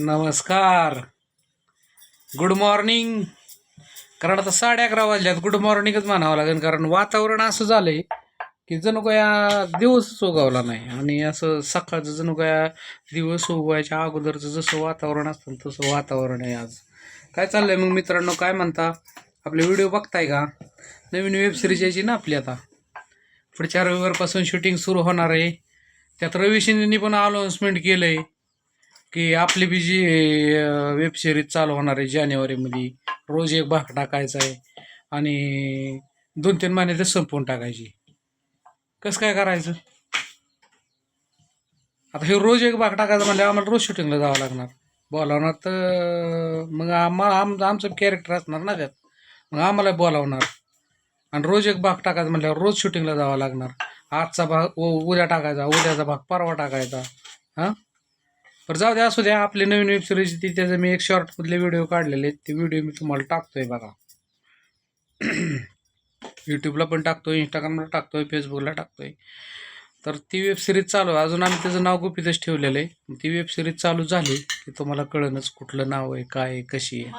नमस्कार. Good morning कारण आता साडे अकरा वाजल्यात. गुड मॉर्निंगच म्हणावं लागेल कारण वातावरण असं झालंय की जणू काय दिवसच उगावला नाही. आणि असं सकाळचं जणू काय दिवस उगवायच्या अगोदरचं जसं वातावरण असतं तसं वातावरण आहे आज. काय चाललंय मग मित्रांनो? काय म्हणता? आपले व्हिडिओ बघताय का? नवीन वेब सिरीज यायची ना आपली आता. पुढच्या रविवारपासून शूटिंग सुरू होणार आहे. त्यात रवी शिंदेनी पण अनाऊन्समेंट आहे की आपली बी जी वेब सिरीज चालू होणार आहे जानेवारीमध्ये. रोज एक भाग टाकायचा आहे. आणि दोन तीन महिन्यातच संपवून टाकायची. कसं काय करायचं? आता हे रोज एक भाग टाकायचा म्हणजे आम्हाला रोज शूटिंगला जावं लागणार. बोलावणार तर मग आम्हाला आम आमचं कॅरेक्टर असणार ना त्यात. मग आम्हाला बोलावणार. आणि रोज एक भाग टाकायचा म्हटल्यावर रोज शूटिंगला जावं लागणार. आजचा भाग उ- उद्या टाकायचा उद्याचा भाग परवा टाकायचा. हां? बरं जाऊ द्या असू द्या आपली नवीन वेब सिरीज ती त्याचं मी एक शॉर्टमधले व्हिडिओ काढलेले आहेत. ते व्हिडिओ मी तुम्हाला टाकतोय बघा. यूट्यूबला पण टाकतोय इंस्टाग्रामला टाकतोय फेसबुकला टाकतोय. तर ती वेब सिरीज चालू आहे. अजून आम्ही त्याचं नाव गुपितच ठेवलेलं आहे. ती वेब सिरीज चालू झाली की तुम्हाला कळणच कुठलं नाव आहे काय आहे कशी आहे.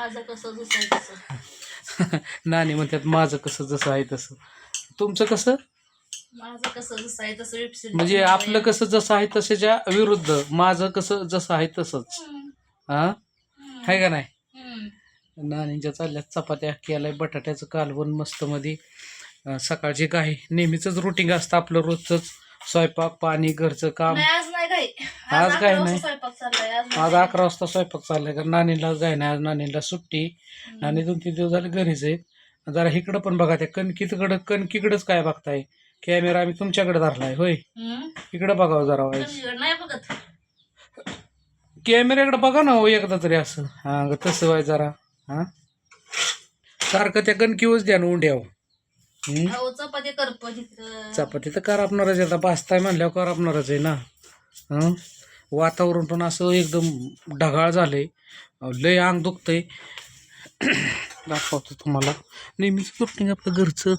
नानी म्हणतात माझं कसं जसं आहे तसं. तुमचं कसं? माझं कसं जसं आहे तसं वेब सिरीज म्हणजे आपलं कसं जसं आहे तशाच्या विरुद्ध माझं कसं जसं आहे तसंच. हा? आहे का नाही? नानींच्या चालल्यात चपात्या केलाय बटाट्याचं कालवण मस्त मध्ये सकाळची काय नेहमीच रुटीन असतं आपलं रोजच स्वयंपाक पाणी घरचं काम. आज नाही काही. आज काय नाही. स्वयंपाक चाललाय आज आज अकरा वाजता स्वयंपाक चाललाय कारण नानीला जाय नाही आज नानीला सुट्टी. नानी दोन तीन दिवस झाले घरीच आहे जरा इकडं पण बघा त्या कणकीकडं कणकीकडंच काय बघताय? कॅमेरा आम्ही तुमच्याकडे धरलाय होय? इकडं बघावं जरा वाईस नाही बघत? कॅमेऱ्याकडे बघा ना हो एकदा तरी असं. हा ग तसं व्हाय जरा. हा? सारखं त्या कणकीवच द्या ना? अहो चपाती करतो तिथं चपाती तर करापणारच आहे आता भाजताय म्हणल्यावर करापणारच आहे ना. हं? वातावरण पण असं एकदम ढगाळ झालंय. अहो, लय अंग दुखतंय. दाखवतो तुम्हाला. नेहमीच रुटीन आपलं घरचं.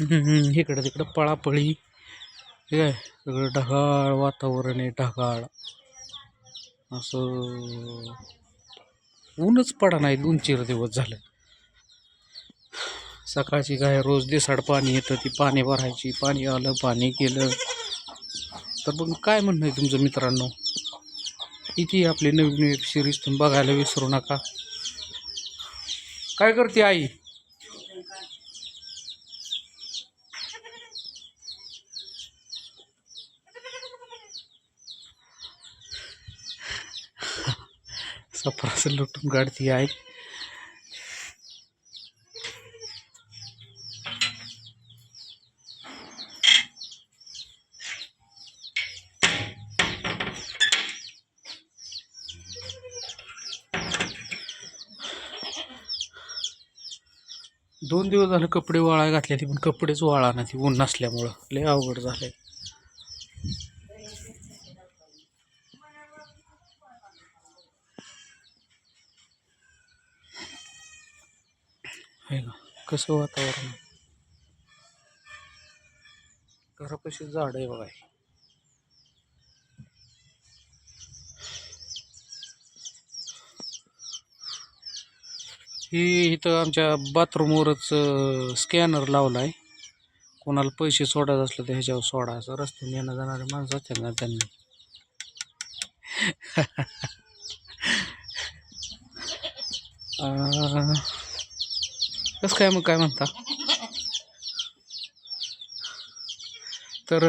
इकडं तिकडं पळापळी. ठीक आहे सगळं ढगाळ वातावरण आहे ढगाळ. असं. ऊनच पडा नाही दोन चार दिवस झालं. सकाळची काय रोज दिसाड पाणी येतं ती पाणी भरायची पाणी आलं पाणी केलं तर मग काय म्हणणं आहे तुमचं मित्रांनो? किती आपली नवीन वेब सिरीज तुम्ही बघायला विसरू नका. काय करते आई? सफरास लुटून काढती आहे दोन दिवस झाले कपडे वाळा घातलेली पण कपडेच वाळा ना ती ऊन नसल्यामुळं. लय अवघड झालंय. आहे ना? कसं वातावरण घरापाशी झाड आहे बघा. हे. ही इथं आमच्या बाथरूमवरच स्कॅनर लावला आहे कोणाला पैसे सोडायचं असलं तर ह्याच्यावर सोडा असं रस्त्याने येणं जाणारे माणसं असतात ना त्यांनी अं, काय मग काय म्हणता? तर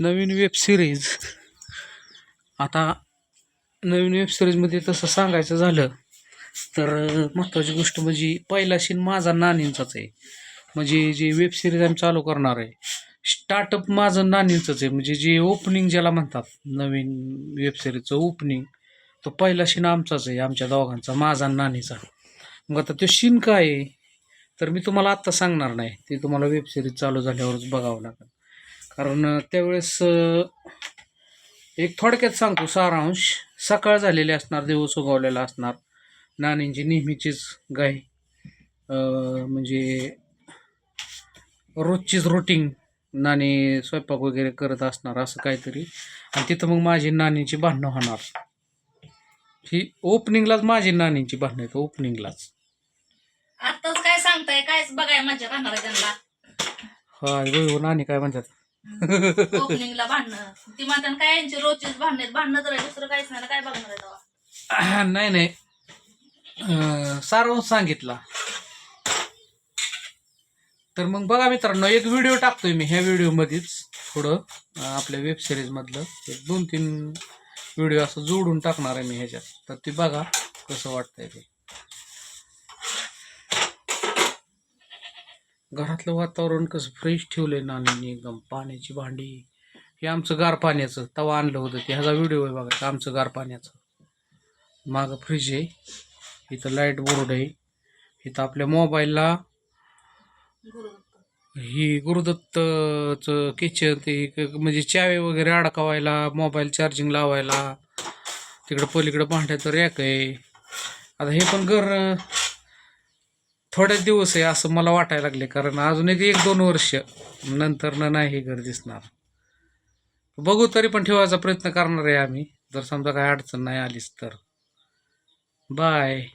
नवीन वेब सिरीज आता नवीन वेब सिरीजमध्ये तसं सांगायचं झालं तर महत्त्वाची गोष्ट म्हणजे पहिला सीन माझा नानींचाच आहे. म्हणजे जी वेब सिरीज आम्ही चालू करणार आहे स्टार्टअप माझं नानींचंच आहे. म्हणजे जे ओपनिंग ज्याला म्हणतात नवीन वेब सिरीजचं ओपनिंग तो पहिला शिन आमचाच आहे आमच्या दोघांचा माझा आणि नानीचा. मग आता तो शिन काय आहे तर मी तुम्हाला आत्ता सांगणार नाही. ते तुम्हाला वेबसिरीज चालू झाल्यावरच बघावं लागेल. कारण त्यावेळेस एक थोडक्यात सांगतो सारांश. सकाळ झालेली असणार दिवस उगवलेला असणार. नानींची नेहमीचीच गाय म्हणजे रोजचीच रुटीन नानी स्वयंपाक वगैरे करत असणार असं काहीतरी. आणि तिथं मग माझी नानीची भांडणं होणार. ही ओपनिंगलाच माझी नानीची भांडणं आहेत ओपनिंगलाच आताच काय सांगताय? कायच बघाय मजा राहणार आहे त्यांना. हा नानी काय म्हणतात? ओपनिंगला भांडणं. ती म्हणतात काय यांची रोजचीच भांडण आहेत? भांडणं तर आहे, दुसरं काहीच नाही. काय बघणार आहे तेव्हा? नाही नाही. अं, सारांश सांगितला. तर मग बघा मित्रांनो एक व्हिडिओ टाकतोय मी ह्या व्हिडिओमध्येच थोडं अं, आपल्या वेब सिरीजमधलं एक दोन तीन व्हिडिओ असं जोडून टाकणार आहे मी ह्याच्यात. तर ते बघा कसं वाटतंय ते. घरातलं वातावरण कसं फ्रेश ठेवलंय नानीने एकदम. पाण्याची भांडी. हे आमचं गार पाण्याचं. तवा आणलं होतं ते. ह्याचा व्हिडिओ आहे बघा. आमचं गार पाण्याचं. मागं फ्रीज आहे. इथं लाइट बोर्ड आहे. इथं आपल्या मोबाईलला ही गुरुदत्तचं किचन ते म्हणजे चावे वगैरे अडकावायला मोबाईल चार्जिंग लावायला तिकडं पलीकडं भांड्याचं रॅक आहे. आता हे पण घर अं, थोड्याच दिवस आहे असं मला वाटायला लागले कारण अजून एक एक दोन वर्ष नंतर ना नाही हे घर दिसणार. बघू तरी पण ठेवायचा प्रयत्न करणार आहे आम्ही. जर समजा काय अडचण नाही आलीच तर. बाय